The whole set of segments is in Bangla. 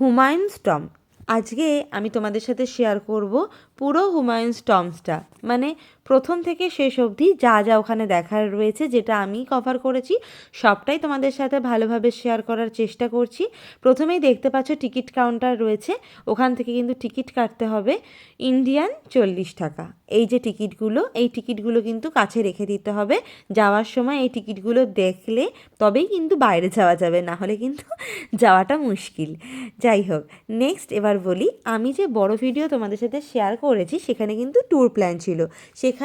হুমায়ুন্স টম। আজকে আমি তোমাদের সাথে শেয়ার করব পুরো হুমায়ুন্স টমসটা। মানে প্রথম থেকে শেষ অবধি যা যা ওখানে দেখার রয়েছে, যেটা আমি কভার করেছি, সবটাই তোমাদের সাথে ভালোভাবে শেয়ার করার চেষ্টা করছি। প্রথমেই দেখতে পাচ্ছ টিকিট কাউন্টার রয়েছে, ওখান থেকে কিন্তু টিকিট কাটতে হবে ইন্ডিয়ান চল্লিশ টাকা। এই যে টিকিটগুলো এই টিকিটগুলো কিন্তু কাছে রেখে দিতে হবে। যাওয়ার সময় এই টিকিটগুলো দেখলে তবেই কিন্তু বাইরে যাওয়া যাবে, না হলে কিন্তু যাওয়াটা মুশকিল। যাই হোক নেক্সট এবার বলি, আমি যে বড় ভিডিও তোমাদের সাথে শেয়ার করেছি, সেখানে কিন্তু ট্যুর প্ল্যান ছিল। সেখানে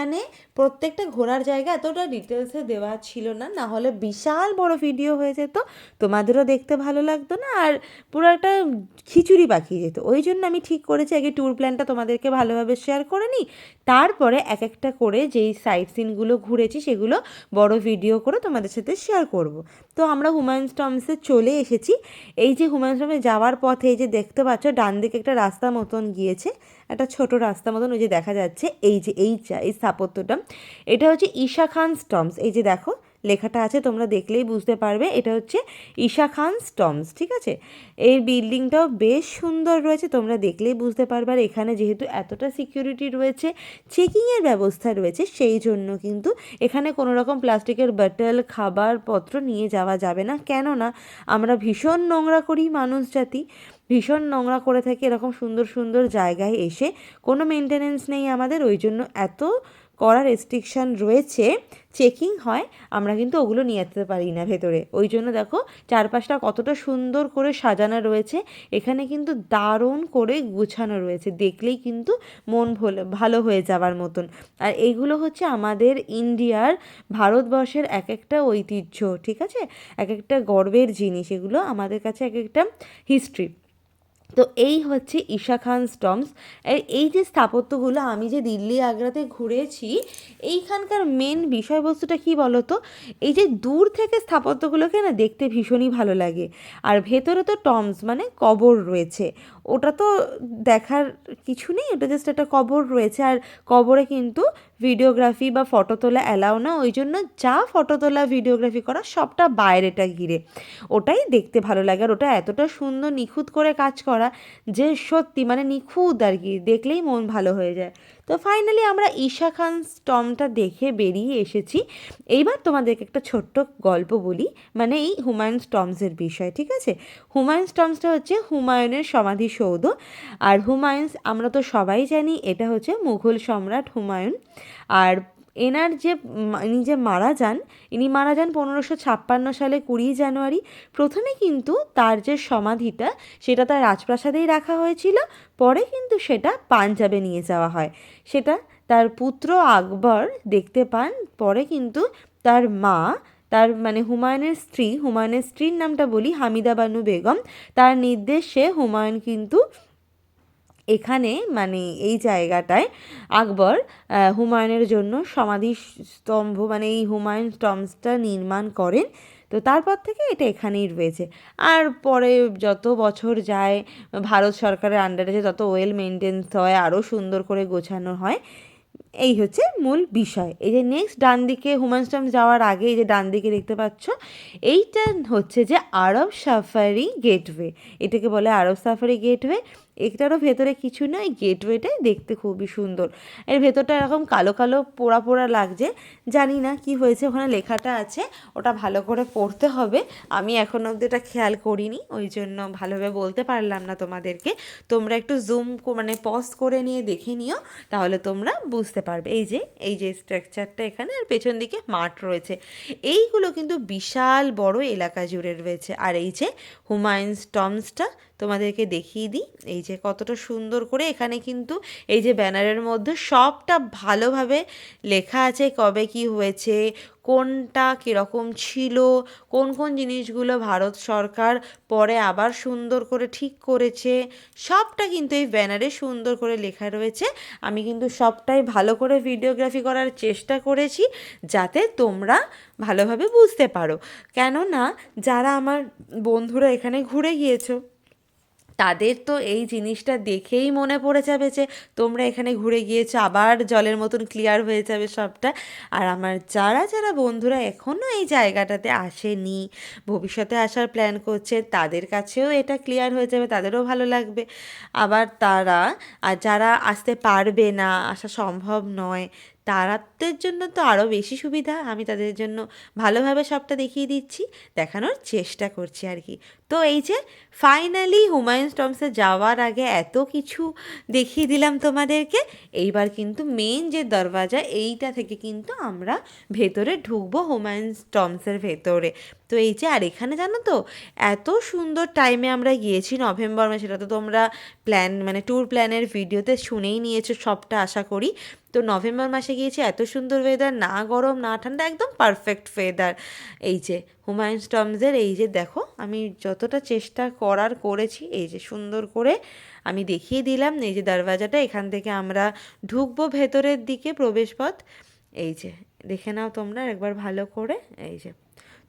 প্রত্যেকটা ঘোরার জায়গা এতটা ডিটেলসে দেওয়া ছিল না না হলে বিশাল বড় ভিডিও হয়ে যেত, তোমাদেরও দেখতে ভালো লাগতো না, আর পুরো একটা খিচুড়ি পাকিয়ে যেত। ওই জন্য আমি ঠিক করেছি, আগে ট্যুর প্ল্যানটা তোমাদেরকে ভালোভাবে শেয়ার করে নিই, তারপরে এক একটা করে যেই সাইট সিনগুলো ঘুরেছি সেগুলো বড় ভিডিও করে তোমাদের সাথে শেয়ার করব। তো আমরা হুমায়ুন টমসে চলে এসেছি, এই যে হুমায়ুন টমসে যাওয়ার পথে এই যে দেখতে পাচ্ছ ডান দিকে একটা রাস্তা মতন গিয়েছে একটা ছোট রাস্তা মতন ওই যে দেখা যাচ্ছে, এই যে, এই এই স্থাপত্যটা। এটা হচ্ছে ঈশা খান স্টমস। এই যে দেখো, লেখাটা আছে, তোমরা দেখলেই বুঝতে পারবে। এটা হচ্ছে ঈশা খান স্টমস, ঠিক আছে? এই বিল্ডিংটাও বেশ সুন্দর রয়েছে, তোমরা দেখলেই বুঝতে পারবে। আর এখানে যেহেতু এতটা সিকিউরিটি রয়েছে চেকিংয়ের ব্যবস্থা রয়েছে, সেই জন্য কিন্তু এখানে কোনো রকম প্লাস্টিকের বটল খাবার পত্র নিয়ে যাওয়া যাবে না। কেননা, আমরা ভীষণ নোংরা করি মানুষ জাতি। ভীষণ নোংরা করে থাকি, এরকম সুন্দর সুন্দর জায়গায় এসে। কোনো মেনটেনেন্স নেই আমাদের, ওই জন্য এত কড়া রেস্ট্রিকশান রয়েছে। চেকিং হয়, আমরা কিন্তু ওগুলো নিয়ে যেতে পারি না ভেতরে। ওই জন্য দেখো, চারপাশটা কতটা সুন্দর করে সাজানো রয়েছে। এখানে কিন্তু দারুণ করে গুছানো রয়েছে। দেখলেই কিন্তু মন ভালো হয়ে যাওয়ার মতন। আর এইগুলো হচ্ছে আমাদের ইন্ডিয়ার, ভারতবর্ষের এক একটা ঐতিহ্য, ঠিক আছে? এক একটা গর্বের জিনিস এগুলো, আমাদের কাছে এক একটা হিস্ট্রি তো এই হচ্ছে ঈশা খান স্টমস। এই যে স্থাপত্যগুলো, আমি যে দিল্লি আগ্রাতে ঘুরেছি, এইখানকার মেন বিষয়বস্তুটা কি বলতো? এই যে দূর থেকে স্থাপত্যগুলোকে না দেখতে ভীষণই ভালো লাগে। আর ভেতরে তো টমস মানে কবর রয়েছে। ওটা তো দেখার কিছু নেই, ওটা জাস্ট একটা কবর রয়েছে। আর কবরে কিন্তু ভিডিওগ্রাফি বা ফটো তোলা অ্যালাও না, ওই জন্য যা ফটো তোলা, ভিডিওগ্রাফি করা সবটা বাইরেটা ঘিরে। ওটাই দেখতে ভালো লাগে আর ওটা এতটা সুন্দর নিখুঁত করে কাজ করা যে সত্যি মানে নিখুঁত আর কি, দেখলেই মন ভালো হয়ে যায়। তো ফাইনালি আমরা ঈশা খান স্টমটা দেখে বেরিয়ে এসেছি। এইবার তোমাদেরকে একটা ছোট্ট গল্প বলি মানে এই হুমায়ুন স্টমসের বিষয়, ঠিক আছে? হুমায়ুন স্টমসটা হচ্ছে হুমায়ুনের সমাধিসৌধ আর হুমায়ুন, আমরা তো সবাই জানি, এটা হচ্ছে মুঘল সম্রাট হুমায়ুন। আর এনার যে ইনি যে মারা যান, ইনি মারা যান পনেরোশো ছাপ্পান্ন সালে কুড়ি জানুয়ারি। প্রথমে কিন্তু তার যে সমাধিটা, সেটা তার রাজপ্রাসাদেই রাখা হয়েছিল। পরে কিন্তু সেটা পাঞ্জাবে নিয়ে যাওয়া হয়। সেটা তার পুত্র আকবর দেখতে পান। পরে কিন্তু তার মা, তার মানে হুমায়ুনের স্ত্রী, হুমায়ুনের স্ত্রীর নামটা বলি হামিদা বানু বেগম, তার নির্দেশে হুমায়ুন কিন্তু এখানে মানে এই জায়গাটায় আকবর হুমায়ুনের জন্য সমাধি স্তম্ভ মানে এই হুমায়ুন স্টম্পসটা নির্মাণ করেন। তো তারপর থেকে এটা এখানেই রয়েছে। আর পরে যত বছর যায়, ভারত সরকারের আন্ডারে তত ওয়েল মেনটেন্স হয় আরও সুন্দর করে গোছানো হয়। এই হচ্ছে মূল বিষয়। এই যে নেক্সট ডান দিকে স্টম্প যাওয়ার আগে এই যে ডান দিকে দেখতে পাচ্ছ, এইটা হচ্ছে যে আরব সাফারি গেটওয়ে এটাকে বলে আরব সাফারি গেটওয়ে এটারও ভেতরে কিছু নয় গেটওয়েটাই দেখতে খুবই সুন্দর। এর ভেতরটা এরকম কালো কালো পোড়া পোড়া লাগছে। জানি না কি হয়েছে, ওখানে লেখাটা আছে। ওটা ভালো করে পড়তে হবে। আমি এখন অবধি এটা খেয়াল করিনি, ওই জন্য ভালোভাবে বলতে পারলাম না তোমাদেরকে। তোমরা একটু জুম মানে পজ করে নিয়ে দেখে নিও, তাহলে তোমরা বুঝতে পারবে। এই যে এই যে স্ট্রাকচারটা এখানে আর পেছন দিকে মাঠ রয়েছে। এইগুলো কিন্তু বিশাল বড় এলাকা জুড়ে রয়েছে। আর এই যে হুমায়ুন টমসটা তোমাদেরকে দেখিয়ে দিই। এই যে কতটা সুন্দর করে এখানে কিন্তু এই যে ব্যানারের মধ্যে সবটা ভালোভাবে লেখা আছে, কবে কি হয়েছে, কোনটা কীরকম ছিল, কোন কোন জিনিসগুলো ভারত সরকার পরে আবার সুন্দর করে ঠিক করেছে, সবটা কিন্তু এই ব্যানারে সুন্দর করে লেখা রয়েছে। আমি কিন্তু সবটাই ভালো করে ভিডিওগ্রাফি করার চেষ্টা করেছি যাতে তোমরা ভালোভাবে বুঝতে পারো। কেননা যারা আমার বন্ধুরা এখানে ঘুরে গিয়েছো তাদের তো এই জিনিসটা দেখেই মনে পড়ে যাবে যে তোমরা এখানে ঘুরে গিয়েছো, আবার জলের মতন ক্লিয়ার হয়ে যাবে সবটা। আর আমার যারা যারা বন্ধুরা এখনও এই জায়গাটাতে আসেনি, ভবিষ্যতে আসার প্ল্যান করছে, তাদের কাছেও এটা ক্লিয়ার হয়ে যাবে, তাদেরও ভালো লাগবে। আবার তারা, আর যারা আসতে পারবে না, আসা সম্ভব নয় তারাদের জন্য তো আরও বেশি সুবিধা। আমি তাদের জন্য ভালোভাবে সবটা দেখিয়ে দিচ্ছি, দেখানোর চেষ্টা করছি আর কি। তো এই যে ফাইনালি হুমায়ুন স্টমসে যাওয়ার আগে এত কিছু দেখিয়ে দিলাম তোমাদেরকে, এইবার কিন্তু মেন যে দরওয়াজা এইটা থেকে কিন্তু আমরা ভেতরে ঢুকবো হুমায়ুন স্টমসের ভেতরে। তো এই যে, আর এখানে জানো তো, এত সুন্দর টাইমে আমরা গিয়েছি নভেম্বর মাসে সেটা তো তোমরা প্ল্যান মানে ট্যুর প্ল্যানের ভিডিওতে শুনেই নিয়েছো সবটা, আশা করি। তো নভেম্বর মাসে গিয়েছি, এত সুন্দর ওয়েদার না গরম, না ঠান্ডা, একদম পারফেক্ট ওয়েদার এই যে, হুমায়ুন স্টমসের এই যে দেখো, আমি যতটা চেষ্টা করার করেছি, এই যে সুন্দর করে আমি দেখিয়ে দিলাম, এই যে দরওয়াজাটা, এখান থেকে আমরা ঢুকবো ভেতরের দিকে প্রবেশপথ। এই যে, দেখে নাও তোমরা, একবার ভালো করে, এই যে।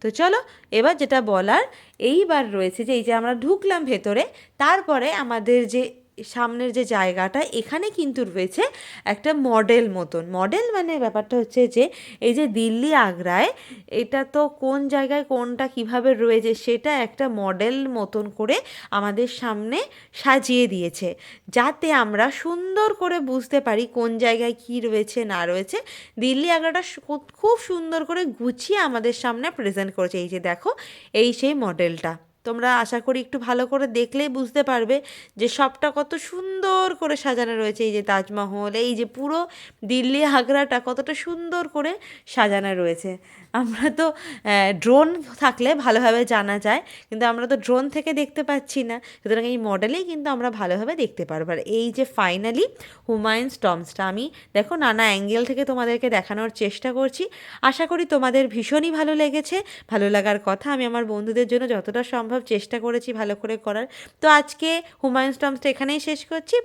তো চলো, এবার যেটা বলার, এইবার রয়েছে যে এই যে আমরা ঢুকলাম ভেতরে, তারপরে আমাদের যে সামনের যে জায়গাটা, এখানে কিন্তু রয়েছে একটা মডেল মতন। মডেল মানে ব্যাপারটা হচ্ছে যে, এই যে দিল্লি আগ্রায়, এটা তো কোন জায়গায় কোনটা কীভাবে রয়েছে, সেটা একটা মডেল মতন করে আমাদের সামনে সাজিয়ে দিয়েছে। যাতে আমরা সুন্দর করে বুঝতে পারি কোন জায়গায় কি রয়েছে, না রয়েছে। দিল্লি আগ্রাটা খুব সুন্দর করে গুছিয়ে আমাদের সামনে প্রেজেন্ট করেছে। এই যে দেখো, এই সেই মডেলটা। তোমরা আশা করি একটু ভালো করে দেখলেই বুঝতে পারবে যে সবটা কত সুন্দর করে সাজানো রয়েছে। এই যে তাজমহল, এই যে পুরো দিল্লি, আগ্রাটা কতটা সুন্দর করে সাজানো রয়েছে। আমরা তো ড্রোন থাকলে ভালোভাবে জানা যায়, কিন্তু আমরা তো ড্রোন থেকে দেখতে পাচ্ছি না। সুতরাং এই মডেলেই কিন্তু আমরা ভালোভাবে দেখতে পারব। আর এই যে ফাইনালি হুমায়ুন স্টমসটা আমি দেখো নানা অ্যাঙ্গেল থেকে তোমাদেরকে দেখানোর চেষ্টা করছি। আশা করি তোমাদের ভীষণই ভালো লেগেছে। ভালো লাগার কথা আমি আমার বন্ধুদের জন্য যতটা সম্ভব চেষ্টা করেছি ভালো করে করার। তো আজকে হুমায়ুন স্টমসটা এখানেই শেষ করছি।